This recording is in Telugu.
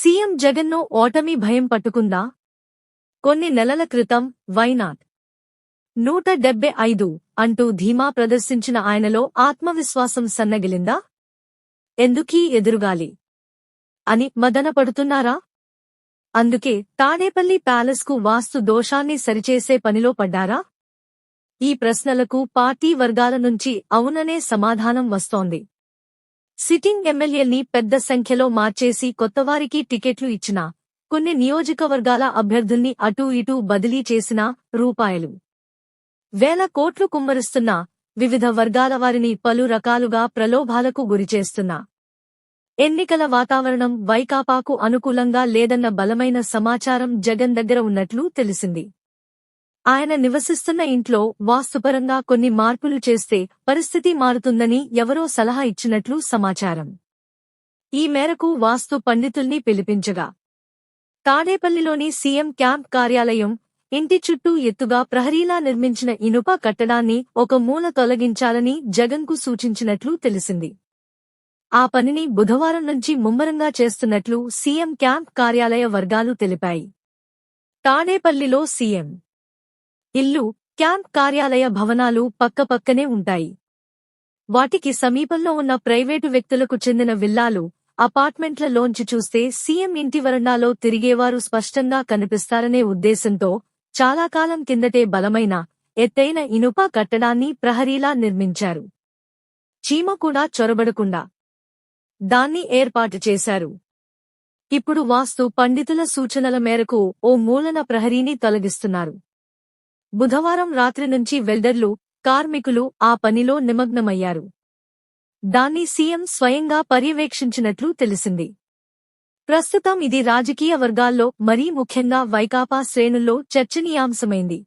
సీఎం జగన్ను ఓటమి భయం పట్టుకుందా? కొన్ని నెలల క్రితం వైనాట్ నూట డెబ్బై ఐదు అంటూ ధీమా ప్రదర్శించిన ఆయనలో ఆత్మవిశ్వాసం సన్నగిలిందా? ఎందుకీ ఎదురుగాలి? అని మదనపడుతున్నారా? అందుకే తాడేపల్లి ప్యాలెస్కు వాస్తు దోషాన్ని సరిచేసే పనిలో పడ్డారా? ఈ ప్రశ్నలకు పార్టీ వర్గాల నుంచి అవుననే సమాధానం వస్తోంది. సిట్టింగ్ ఎమ్మెల్యేల్ని పెద్ద సంఖ్యలో మార్చేసి కొత్తవారికి టికెట్లు ఇచ్చినా కొన్ని నియోజకవర్గాల అభ్యర్థుల్ని అటూ ఇటూ బదిలీ చేసినా రూపాయలు. వేల కోట్లు కుమ్మరిస్తున్నా వివిధ వర్గాల వారిని పలు రకాలుగా ప్రలోభాలకు గురిచేస్తున్నా. ఎన్నికల వాతావరణం వైకాపాకు అనుకూలంగా లేదన్న బలమైన సమాచారం జగన్ దగ్గర ఉన్నట్లు తెలిసింది. ఆయన నివసిస్తున్న ఇంట్లో వాస్తుపరంగా కొన్ని మార్పులు చేస్తే పరిస్థితి మారుతుందని ఎవరో సలహా ఇచ్చినట్లు సమాచారం. ఈ మేరకు వాస్తు పండితుల్ని పిలిపించగా తాడేపల్లిలోని సీఎం క్యాంప్ కార్యాలయం ఇంటి చుట్టూ ఎత్తుగా ప్రహరీలా నిర్మించిన ఇనుప కట్టడాన్ని ఒక మూల తొలగించాలని జగన్కు సూచించినట్లు తెలిసింది. ఆ పనిని బుధవారం నుంచి ముమ్మరంగా చేస్తున్నట్లు సీఎం క్యాంప్ కార్యాలయ వర్గాలు తెలిపాయి. తాడేపల్లిలో సీఎం ఇల్లు క్యాంప్ కార్యాలయ భవనాలు పక్కపక్కనే ఉంటాయి. వాటికి సమీపంలో ఉన్న ప్రైవేటు వ్యక్తులకు చెందిన విల్లాలు అపార్ట్మెంట్లలోంచి చూస్తే సీఎం ఇంటి వరండాలో తిరిగేవారు స్పష్టంగా కనిపిస్తారనే ఉద్దేశంతో చాలా కాలం కిందటే బలమైన ఎత్తైన ఇనుప కట్టడాన్ని ప్రహరీలా నిర్మించారు. చీమ కూడా చొరబడకుండా దాన్ని ఏర్పాటు చేశారు. ఇప్పుడు వాస్తు పండితుల సూచనల మేరకు ఓ మూలన ప్రహరీని తొలగిస్తున్నారు. బుధవారం రాత్రి నుంచి వెల్డర్లు కార్మికులు ఆ పనిలో నిమగ్నమయ్యారు. దాన్ని సీఎం స్వయంగా పర్యవేక్షించినట్లు తెలిసింది. ప్రస్తుతం ఇది రాజకీయ వర్గాల్లో మరీ ముఖ్యంగా వైకాపా శ్రేణుల్లో చర్చనీయాంశమైంది.